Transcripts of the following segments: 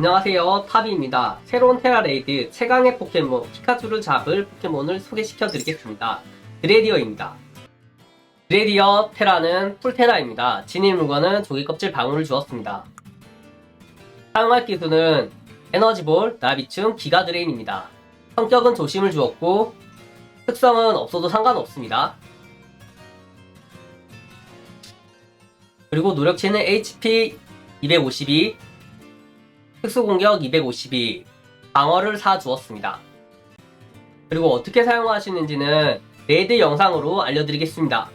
안녕하세요. 타비입니다. 새로운 테라레이드 최강의 포켓몬 피카츄를 잡을 포켓몬을 소개시켜 드리겠습니다. 드레디어입니다. 드레디어 테라는 풀테라입니다. 진입 물건은 조개 껍질 방울을 주었습니다. 사용할 기술은 에너지볼, 나비춤, 기가 드레인입니다. 성격은 조심을 주었고 특성은 없어도 상관없습니다. 그리고 노력치는 HP 252 특수공격 252, 방어를 사주었습니다. 그리고 어떻게 사용하시는지는 레이드 영상으로 알려드리겠습니다.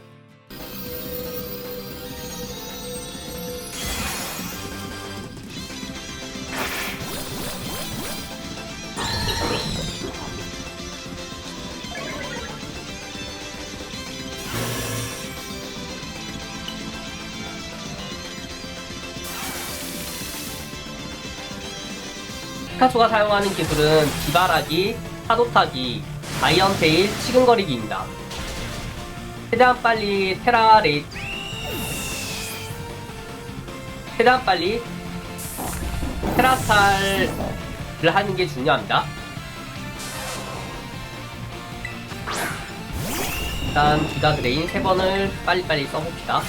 피카츄가 사용하는 기술은 기바라기, 파도타기, 아이언테일, 치근거리기입니다. 최대한 빨리 테라레이 최대한 빨리 테라탈을 하는 게 중요합니다. 일단 기가 드레인 3번을 빨리빨리 써봅시다.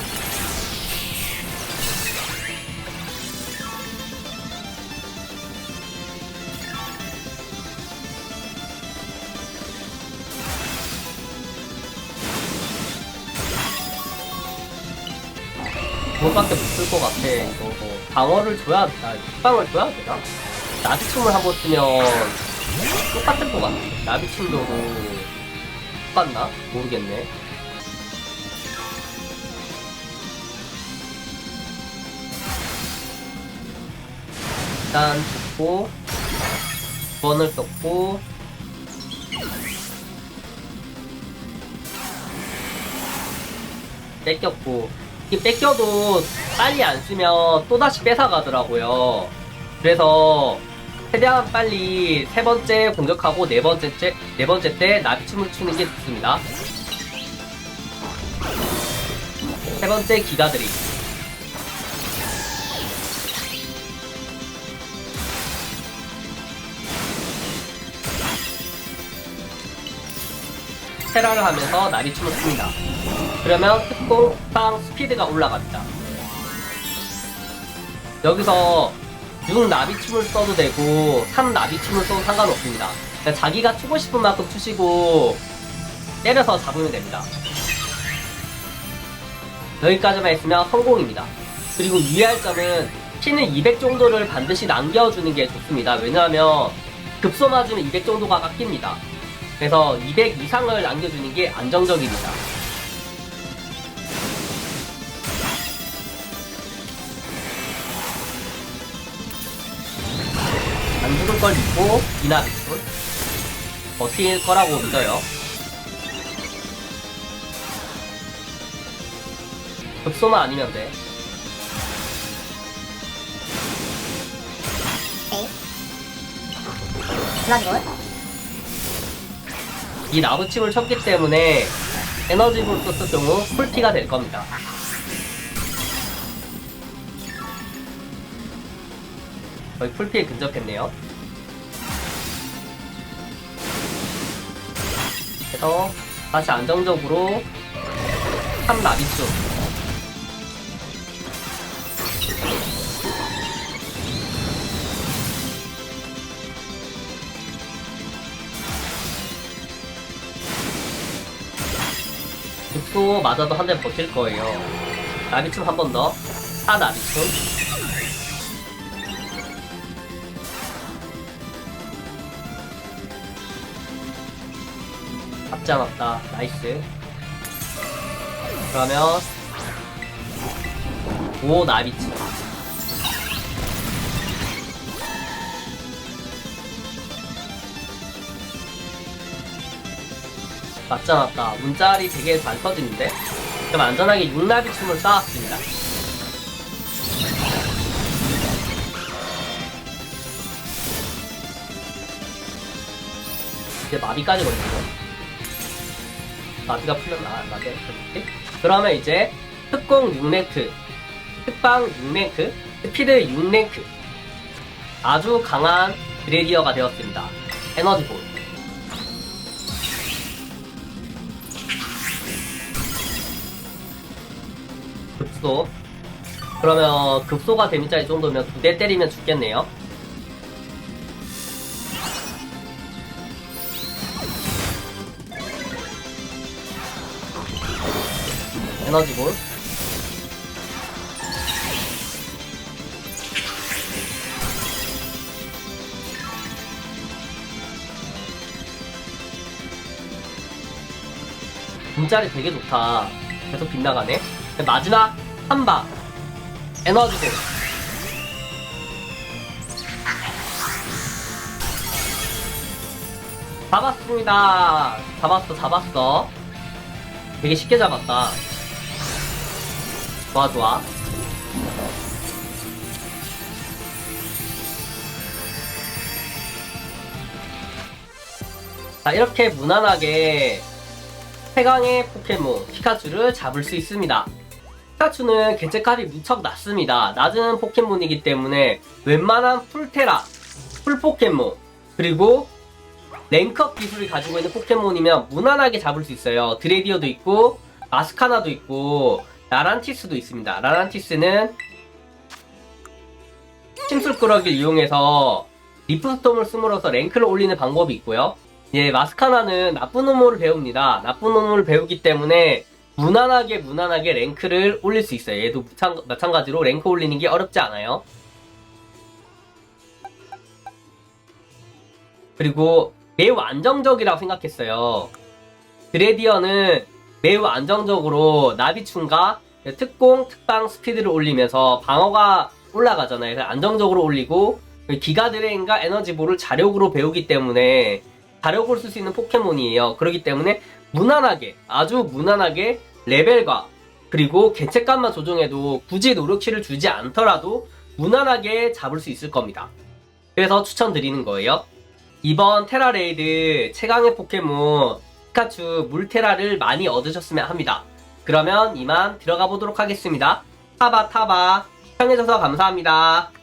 그것밖에 못 쓸 것 같아. 이거 뭐 방어를 줘야 되나? 빵을 줘야 되나? 나비춤을 한번 쓰면 똑같을 것 같아. 나비춤도 똑같나? 모르겠네. 일단 죽고 번을 썼고 뺏겼고 이 뺏겨도 빨리 안 쓰면 또다시 뺏어가더라고요. 그래서 최대한 빨리 세 번째 공격하고 네 번째 네 번째 때 나비춤을 추는 게 좋습니다. 세 번째 기가들이 테라를 하면서 나비춤을 춥니다. 그러면 특공상 스피드가 올라갑니다. 여기서 6 나비춤을 써도 되고 3 나비춤을 써도 상관없습니다. 그러니까 자기가 추고 싶은 만큼 추시고 때려서 잡으면 됩니다. 여기까지만 했으면 성공입니다. 그리고 유의할 점은 피는 200 정도를 반드시 남겨주는 게 좋습니다. 왜냐하면 급소 맞으면 200 정도가 깎입니다. 그래서 200 이상을 남겨주는 게 안정적입니다. 안 죽을 걸 믿고 이나비순 버틸 거라고 믿어요. 급소만 아니면 돼. 이 나부침을 쳤기 때문에 에너지볼 썼을 경우 풀피가 될 겁니다. 거의 풀피에 근접했네요. 그래서 다시 안정적으로 3 나비춤 급소 맞아도 한 대 버틸 거예요. 나비춤 한 번 더. 4 나비춤. 잡지 않았다. 나이스. 그러면 5 나비춤. 맞지 않았다. 문자리 되게 잘 터지는데? 그럼 안전하게 6나비 춤을 쌓았습니다. 이제 마비까지 걸리고 마비가 풀면 아 마비 그렇지? 그러면 이제 특공 6랭크 특방 6랭크 스피드 6랭크 아주 강한 그레디어가 되었습니다. 에너지 볼. 급소. 그러면 급소가 데미짜리 정도면 두 대 때리면 죽겠네요. 에너지볼. 분짜리 되게 좋다. 계속 빗나가네. 마지막 한 방. 에너지볼. 잡았습니다. 잡았어, 잡았어. 되게 쉽게 잡았다. 좋아, 좋아. 자, 이렇게 무난하게 최강의 포켓몬 피카츄를 잡을 수 있습니다. 피카츄는 개체값이 무척 낮습니다. 낮은 포켓몬이기 때문에 웬만한 풀테라, 풀포켓몬, 그리고 랭크업 기술을 가지고 있는 포켓몬이면 무난하게 잡을 수 있어요. 드레디어도 있고, 마스카나도 있고, 라란티스도 있습니다. 라란티스는 침술 끄러기를 이용해서 리프스톰을 씀으로써 랭크를 올리는 방법이 있고요. 예, 마스카나는 나쁜 놈을 배웁니다. 나쁜 놈을 배우기 때문에 무난하게 무난하게 랭크를 올릴 수 있어요. 얘도 마찬가지로 랭크 올리는 게 어렵지 않아요. 그리고 매우 안정적이라고 생각했어요. 드레디어는 매우 안정적으로 나비충과 특공, 특방 스피드를 올리면서 방어가 올라가잖아요. 그래서 안정적으로 올리고 기가 드레인과 에너지볼을 자력으로 배우기 때문에 자력을 쓸수 있는 포켓몬이에요. 그렇기 때문에 무난하게 아주 무난하게 레벨과 그리고 개체값만 조정해도 굳이 노력치를 주지 않더라도 무난하게 잡을 수 있을 겁니다. 그래서 추천드리는 거예요. 이번 테라레이드 최강의 포켓몬 피카츄 물테라를 많이 얻으셨으면 합니다. 그러면 이만 들어가 보도록 하겠습니다. 타바 타바 시청해줘서 감사합니다.